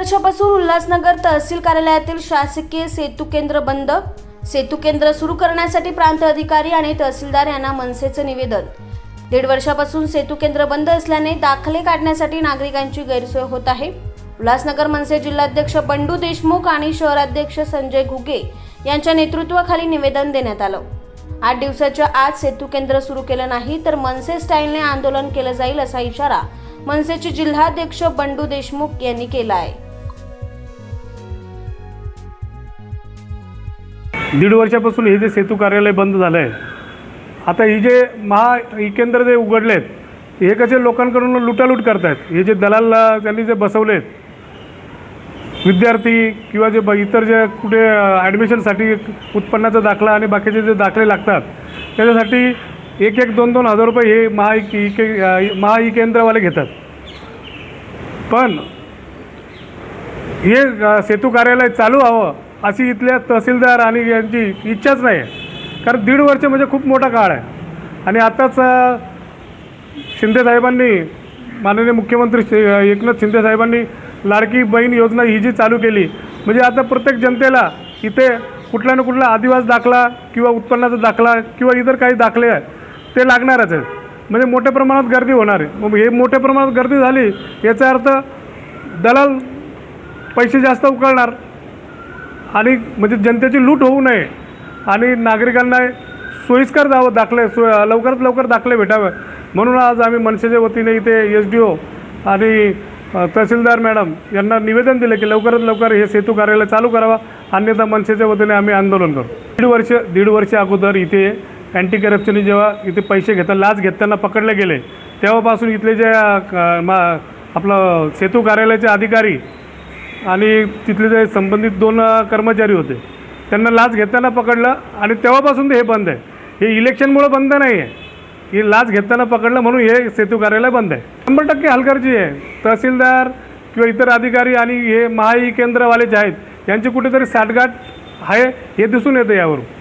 वर्षापासून उल्हासनगर तहसील कार्यालयातील शासकीय सेतू केंद्र बंद. सेतू केंद्र सुरू करण्यासाठी प्रांत अधिकारी आणि तहसीलदार यांना मनसेचं निवेदन. दीड वर्षापासून सेतू केंद्र बंद असल्याने दाखले काढण्यासाठी नागरिकांची गैरसोय होत आहे. उल्हासनगर मनसे जिल्हाध्यक्ष बंडू देशमुख आणि शहराध्यक्ष संजय घुगे यांच्या नेतृत्वाखाली निवेदन देण्यात आलं. आठ दिवसाच्या आज सेतू केंद्र सुरू केलं नाही तर मनसे स्टाईलने आंदोलन केलं जाईल असा इशारा मनसेचे जिल्हाध्यक्ष बंडू देशमुख यांनी केला आहे. दीड वर्षापासून हे जे सेतू कार्यालय बंद झालं आहे आता ही जे महा ई केंद्र जे उघडले आहेत हे कसे लोकांकडून लुटालूट करतायत? हे जे दलाल त्यांनी जे बसवलेत विद्यार्थी किंवा जे ब इतर जे कुठे ॲडमिशनसाठी उत्पन्नाचा दाखला आणि बाकीचे जे दाखले लागतात त्याच्यासाठी एक एक दोन दोन हजार रुपये हे महा ई के महा ई केंद्रवाले घेतात. पण हे सेतू कार्यालय चालू हवं अशी इथल्या तहसीलदार आणि यांची इच्छाच नाही आहे कारण दीड वर्ष म्हणजे खूप मोठा काळ आहे. आणि आताच शिंदेसाहेबांनी माननीय मुख्यमंत्री श्री एकनाथ शिंदेसाहेबांनी लाडकी बहीण योजना ही जी चालू केली म्हणजे आता प्रत्येक जनतेला इथे कुठला ना कुठला आदिवास दाखला किंवा उत्पन्नाचा दाखला किंवा इतर काही दाखले आहे ते लागणारच आहेत. म्हणजे मोठ्या प्रमाणात गर्दी होणार आहे. मग हे मोठ्या प्रमाणात गर्दी झाली याचा अर्थ दलाल पैसे जास्त उकळणार आणि म्हणजे जनतेची लूट होऊ नये आणि नागरिकांना सोयीस्कर जावं दाखले सो लवकरात लवकर दाखले भेटावे. म्हणून आज आम्ही मनसेच्या वतीने इथे एस डी ओ आणि तहसीलदार मॅडम यांना निवेदन दिलं की लवकरात लवकर हे सेतू कार्यालय चालू करावा. अन्यथा मनसेच्या वतीने आम्ही आंदोलन करू. दीड वर्ष दीड वर्ष अगोदर इथे अँटी करप्शनने जेव्हा इथे पैसे घेता लाच घेताना पकडले गेले तेव्हापासून इथले जे क- मा आपलं सेतू कार्यालयाचे अधिकारी आणि तिथले जे संबंधित दोन कर्मचारी होते त्यांना लाच घेताना पकडलं आणि तेव्हापासून ते हे बंद आहे. हे इलेक्शनमुळं बंद नाही आहे ही लाच घेताना पकडलं म्हणून हे सेतू कार्यालय बंद आहे. शंभर टक्के हलगर्जी आहे. तहसीलदार किंवा इतर अधिकारी आणि हे महाई केंद्रवाले जे आहेत यांची कुठेतरी साठगाठ आहे हे दिसून येतं यावरून.